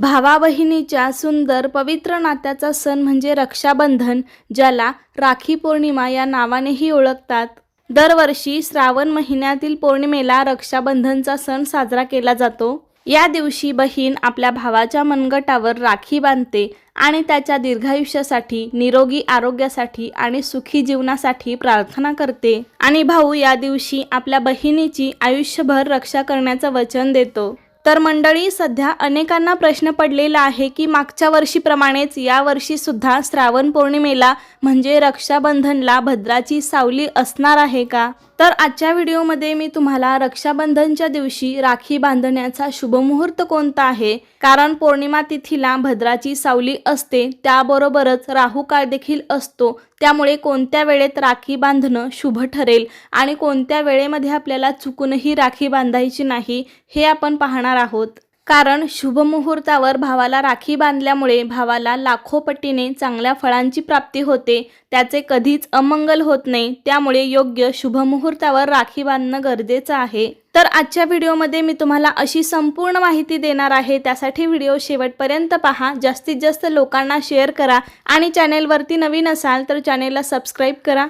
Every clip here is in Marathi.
भावा बहिणीच्या सुंदर पवित्र नात्याचा सण म्हणजे रक्षाबंधन ज्याला राखी पौर्णिमा या नावानेही ओळखतात. दरवर्षी श्रावण महिन्यातील पौर्णिमेला रक्षाबंधनचा सण साजरा केला जातो. या दिवशी बहीण आपल्या भावाच्या मनगटावर राखी बांधते आणि त्याच्या दीर्घायुष्यासाठी निरोगी आरोग्यासाठी आणि सुखी जीवनासाठी प्रार्थना करते. आणि भाऊ या दिवशी आपल्या बहिणीची आयुष्यभर रक्षा करण्याचं वचन देतो. तर मंडळी सध्या अनेकांना प्रश्न पडलेला आहे की मागच्या वर्षीप्रमाणेच या सुद्धा श्रावण पौर्णिमेला म्हणजे रक्षाबंधनला भद्राची सावली असणार आहे का? तर आजच्या व्हिडिओमध्ये मी तुम्हाला रक्षाबंधनच्या दिवशी राखी बांधण्याचा शुभमुहूर्त कोणता आहे? कारण पौर्णिमा तिथीला भद्राची सावली असते त्याबरोबरच राहू काळ देखील असतो. त्यामुळे कोणत्या वेळेत राखी बांधणं शुभ ठरेल आणि कोणत्या वेळेमध्ये आपल्याला चुकूनही राखी बांधायची नाही हे आपण पाहणार आहोत. कारण शुभमुहूर्तावर भावाला राखी बांधल्यामुळे भावाला लाखो पटीने चांगल्या फळांची प्राप्ती होते. त्याचे कधीच अमंगल होत नाही. त्यामुळे योग्य शुभमुहूर्तावर राखी बांधणं गरजेचं आहे. तर आजच्या व्हिडिओमध्ये मी तुम्हाला अशी संपूर्ण माहिती देणार आहे. त्यासाठी व्हिडिओ शेवटपर्यंत पहा. जास्तीत जास्त लोकांना शेअर करा. आणि चॅनेलवरती नवीन असाल तर चॅनेलला सबस्क्राईब करा.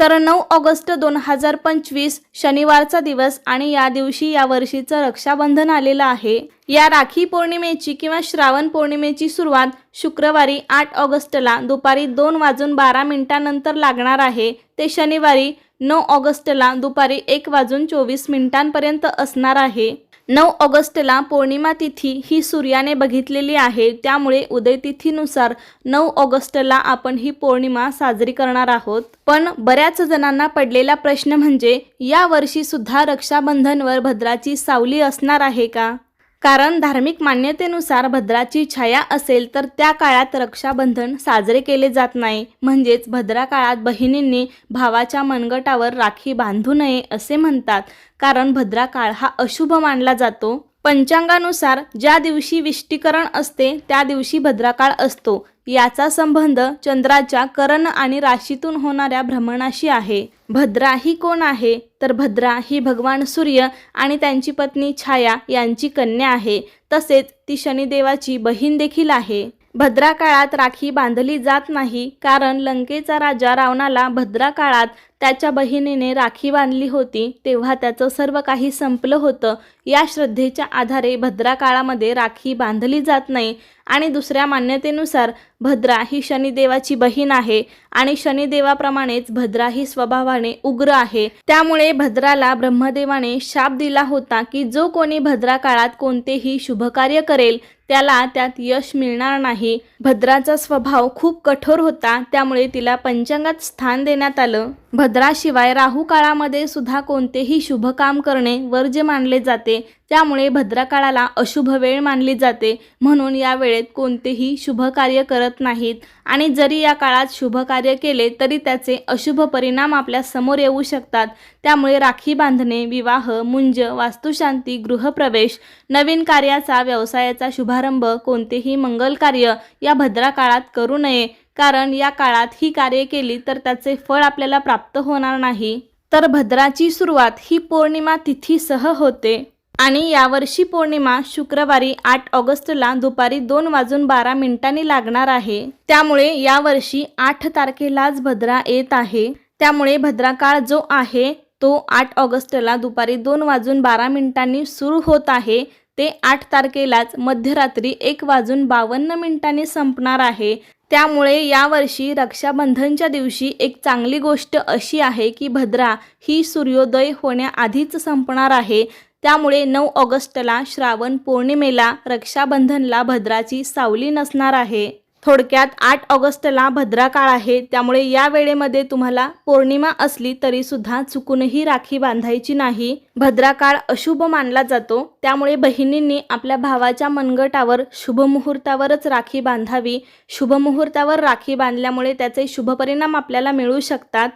तर नऊ ऑगस्ट दोन हजार पंचवीस शनिवारचा दिवस आणि या दिवशी या वर्षीचं रक्षाबंधन आलेलं आहे. या राखी पौर्णिमेची किंवा श्रावण पौर्णिमेची सुरुवात शुक्रवारी आठ ऑगस्टला दुपारी दोन वाजून बारा मिनिटांनंतर लागणार आहे. ते शनिवारी नऊ ऑगस्टला दुपारी एक वाजून चोवीस मिनिटांपर्यंत असणार आहे. नऊ ऑगस्टला पौर्णिमा तिथी ही सूर्याने बघितलेली आहे. त्यामुळे उदयतिथीनुसार नऊ ऑगस्टला आपण ही पौर्णिमा साजरी करणार आहोत. पण बऱ्याच जणांना पडलेला प्रश्न म्हणजे या वर्षी सुद्धा रक्षाबंधनवर भद्राची सावली असणार आहे का? कारण धार्मिक मान्यतेनुसार भद्राची छाया असेल तर त्या काळात रक्षाबंधन साजरे केले जात नाही. म्हणजेच भद्रा काळात बहिणींनी भावाच्या मनगटावर राखी बांधू नये असे म्हणतात. कारण भद्रा काळ हा अशुभ मानला जातो. पंचांगानुसार ज्या दिवशी विष्टीकरण असते त्या दिवशी भद्राकाळ असतो. याचा संबंध चंद्राच्या करण आणि राशीतून होणाऱ्या भ्रमणाशी आहे. भद्रा ही कोण आहे? तर भद्रा ही भगवान सूर्य आणि त्यांची पत्नी छाया यांची कन्या आहे. तसेच ती शनिदेवाची बहीण देखील आहे. भद्रा काळात राखी बांधली जात नाही कारण लंकेचा राजा रावणाला भद्रा काळात त्याच्या बहिणीने राखी बांधली होती तेव्हा त्याचं सर्व काही संपलं होतं. या श्रद्धेच्या आधारे भद्रा काळामध्ये राखी बांधली जात नाही आणि दुसऱ्या मान्यतेनुसार भद्रा ही शनिदेवाची बहीण आहे आणि शनिदेवाप्रमाणेच भद्रा ही स्वभावाने उग्र आहे. त्यामुळे भद्राला ब्रह्मदेवाने शाप दिला होता की जो कोणी भद्रा काळात कोणतेही शुभकार्य करेल त्याला त्यात यश मिळणार नाही. भद्राचा स्वभाव खूप कठोर होता त्यामुळे तिला पंचांगात स्थान देण्यात आलं. भद्राशिवाय राहू काळामध्ये सुद्धा कोणतेही शुभ काम करणे वर्ज्य मानले जाते. त्यामुळे भद्रकाळाला अशुभ वेळ मानली जाते. म्हणून या वेळेत कोणतेही शुभ कार्य करत नाहीत. आणि जरी या काळात शुभ कार्य केले तरी त्याचे अशुभ परिणाम आपल्यासमोर येऊ शकतात. त्यामुळे राखी बांधणे विवाह मुंज वास्तुशांती गृहप्रवेश नवीन कार्याचा व्यवसायाचा शुभारंभ कोणतेही मंगल कार्य या भद्रा काळात करू नये. कारण या काळात ही कार्य केली तर त्याचे फळ आपल्याला प्राप्त होणार नाही. तर भद्राची सुरुवात ही पौर्णिमा तिथीसह होते. आणि यावर्षी पौर्णिमा शुक्रवारी आठ ऑगस्टला दुपारी दोन वाजून बारा मिनिटांनी लागणार आहे. त्यामुळे यावर्षी आठ तारखेलाच भद्रा येत आहे. त्यामुळे भद्रा काळ जो आहे तो आठ ऑगस्टला दुपारी दोन वाजून बारा मिनिटांनी सुरू होत आहे. ते आठ तारखेलाच मध्यरात्री एक वाजून बावन्न मिनिटांनी संपणार आहे. त्यामुळे यावर्षी रक्षाबंधनच्या दिवशी एक चांगली गोष्ट अशी आहे की भद्रा ही सूर्योदय होण्याआधीच संपणार आहे. त्यामुळे नऊ ऑगस्टला श्रावण पौर्णिमेला रक्षाबंधनला भद्राची सावली नसणार आहे. थोडक्यात आठ ऑगस्टला भद्रा काळ आहे. त्यामुळे या वेळेमध्ये तुम्हाला पौर्णिमा असली तरी सुद्धा चुकूनही राखी बांधायची नाही. भद्रा काळ अशुभ मानला जातो. त्यामुळे बहिणींनी आपल्या भावाच्या मनगटावर शुभ मुहूर्तावरच राखी बांधावी. शुभ मुहूर्तावर राखी बांधल्यामुळे त्याचे शुभ परिणाम आपल्याला मिळू शकतात.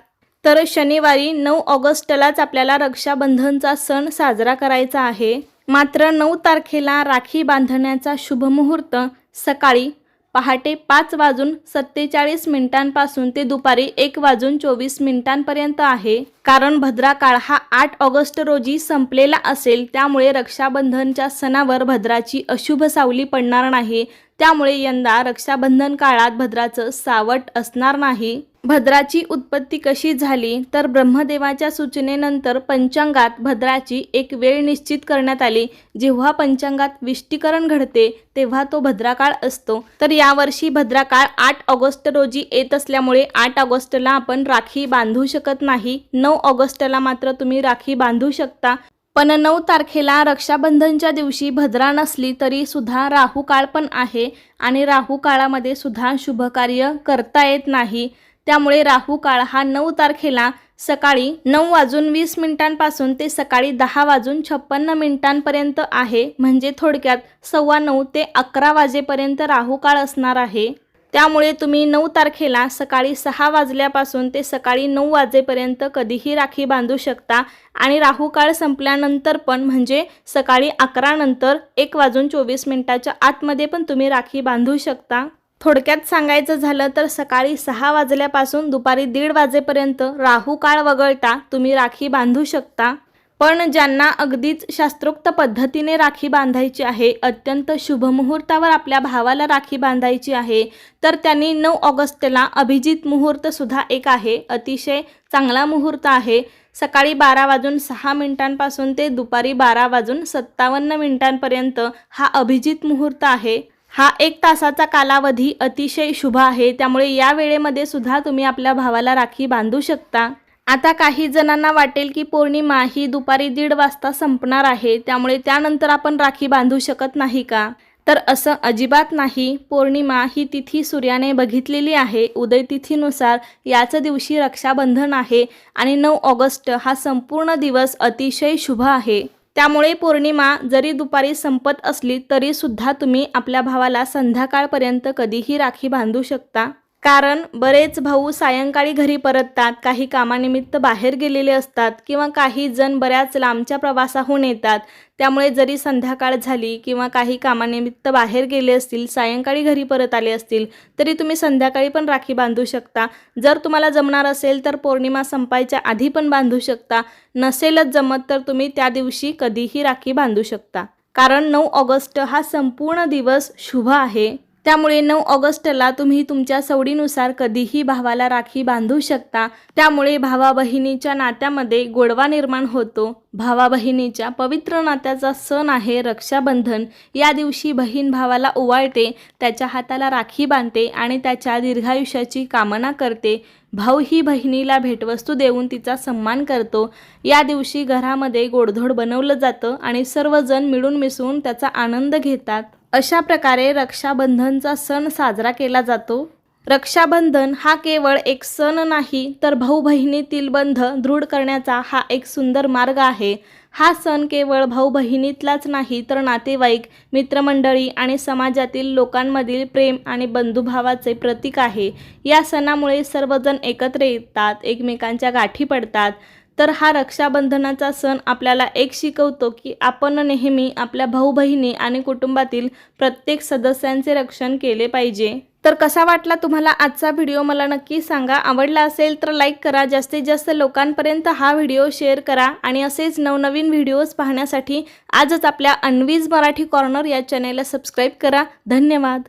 तर शनिवारी नऊ ऑगस्टलाच आपल्याला रक्षाबंधनचा सण साजरा करायचा आहे. मात्र नऊ तारखेला राखी बांधण्याचा शुभ मुहूर्त सकाळी पहाटे पाच वाजून सत्तेचाळीस मिनिटांपासून ते दुपारी एक वाजून चोवीस मिनिटांपर्यंत आहे. कारण भद्रा काळ हा आठ ऑगस्ट रोजी संपलेला असेल त्यामुळे रक्षाबंधनच्या सणावर भद्राची अशुभ सावली पडणार नाही. त्यामुळे यंदा रक्षाबंधन काळात भद्राचं सावट असणार नाही. भद्राची उत्पत्ती कशी झाली तर ब्रह्मदेवाच्या सूचनेनंतर पंचांगात भद्राची एक वेळ निश्चित करण्यात आली. जेव्हा पंचांगात विष्टीकरण घडते तेव्हा तो भद्राकाळ असतो. तर यावर्षी भद्राकाळ आठ ऑगस्ट रोजी येत असल्यामुळे आठ ऑगस्टला आपण राखी बांधू शकत नाही. नऊ ऑगस्टला मात्र तुम्ही राखी बांधू शकता. पण नऊ तारखेला रक्षाबंधनच्या दिवशी भद्रा नसली तरी सुद्धा राहू काळ पण आहे आणि राहू काळामध्ये सुद्धा शुभकार्य करता येत नाही. त्यामुळे राहू काळ हा नऊ तारखेला सकाळी नऊ वाजून वीस मिनिटांपासून ते सकाळी दहा वाजून छप्पन्न मिनिटांपर्यंत आहे. म्हणजे थोडक्यात सव्वा नऊ ते अकरा वाजेपर्यंत राहू काळ असणार आहे. त्यामुळे तुम्ही नऊ तारखेला सकाळी सहा वाजल्यापासून ते सकाळी नऊ वाजेपर्यंत कधीही राखी बांधू शकता. आणि राहू काळ संपल्यानंतर पण म्हणजे सकाळी अकरा नंतर एक वाजून चोवीस मिनिटाच्या आतमध्ये पण तुम्ही राखी बांधू शकता. थोडक्यात सांगायचं झालं तर सकाळी सहा वाजल्यापासून दुपारी दीड वाजेपर्यंत राहू काळ वगळता तुम्ही राखी बांधू शकता. पण ज्यांना अगदीच शास्त्रोक्त पद्धतीने राखी बांधायची आहे अत्यंत शुभ मुहूर्तावर आपल्या भावाला राखी बांधायची आहे तर त्यांनी नऊ ऑगस्टला अभिजित मुहूर्तसुद्धा एक आहे. अतिशय चांगला मुहूर्त आहे. सकाळी बारा वाजून सहा मिनिटांपासून ते दुपारी बारा वाजून सत्तावन्न मिनिटांपर्यंत हा अभिजित मुहूर्त आहे. हा एक तासाचा कालावधी अतिशय शुभ आहे. त्यामुळे या वेळेमध्ये सुद्धा तुम्ही आपल्या भावाला राखी बांधू शकता. आता काही जणांना वाटेल की पौर्णिमा ही दुपारी दीड वाजता संपणार आहे त्यामुळे त्यानंतर आपण राखी बांधू शकत नाही का? तर असं अजिबात नाही. पौर्णिमा ही तिथी सूर्याने बघितलेली आहे. उदय तिथीनुसार याच दिवशी रक्षाबंधन आहे आणि नऊ ऑगस्ट हा संपूर्ण दिवस अतिशय शुभ आहे. त्यामुळे पौर्णिमा जरी दुपारी संपत असली तरीसुद्धा तुम्ही आपल्या भावाला संध्याकाळपर्यंत कधीही राखी बांधू शकता. कारण बरेच भाऊ सायंकाळी घरी परततात काही कामानिमित्त बाहेर गेलेले असतात किंवा काही जण बऱ्याच लांबच्या प्रवासाहून येतात. त्यामुळे जरी संध्याकाळ झाली किंवा काही कामानिमित्त बाहेर गेले असतील सायंकाळी घरी परत आले असतील तरी तुम्ही संध्याकाळी पण राखी बांधू शकता. जर तुम्हाला जमणार असेल तर पौर्णिमा संपायच्या आधी पण बांधू शकता. नसेलच जमत तर तुम्ही त्या दिवशी कधीही राखी बांधू शकता. कारण नऊ ऑगस्ट हा संपूर्ण दिवस शुभ आहे. त्यामुळे नऊ ऑगस्टला तुम्ही तुमच्या सवडीनुसार कधीही भावाला राखी बांधू शकता. त्यामुळे भावा बहिणीच्या नात्यामध्ये गोडवा निर्माण होतो. भावा बहिणीच्या पवित्र नात्याचा सण आहे रक्षाबंधन. या दिवशी बहीण भावाला ओवाळते त्याच्या हाताला राखी बांधते आणि त्याच्या दीर्घायुष्याची कामना करते. भाऊ ही बहिणीला भेटवस्तू देऊन तिचा सन्मान करतो. या दिवशी घरामध्ये गोडधोड बनवलं जातं आणि सर्वजण मिळून मिसळून त्याचा आनंद घेतात. अशा प्रकारे रक्षाबंधनचा सण साजरा केला जातो. रक्षाबंधन हा केवळ एक सण नाही तर भाऊ बहिणीतील बंध दृढ करण्याचा हा एक सुंदर मार्ग आहे. हा सण केवळ भाऊ बहिणीतलाच नाही तर नातेवाईक मित्रमंडळी आणि समाजातील लोकांमधील प्रेम आणि बंधुभावाचे प्रतीक आहे. या सणामुळे सर्वजण एकत्र येतात एकमेकांच्या गाठी पडतात. तर हा रक्षाबंधनाचा सण आपल्याला एक शिकवतो की आपण नेहमी आपल्या भाऊ बहिणी आणि कुटुंबातील प्रत्येक सदस्यांचे रक्षण केले पाहिजे. तर कसा वाटला तुम्हाला आजचा व्हिडिओ? मला नक्की सांगा. आवडला असेल तर लाईक करा. जास्तीत जास्त लोकांपर्यंत हा व्हिडिओ शेअर करा आणि असेच नवनवीन व्हिडिओज पाहण्यासाठी आजच आपल्या अनवीज मराठी कॉर्नर या चॅनेलला सबस्क्राईब करा. धन्यवाद.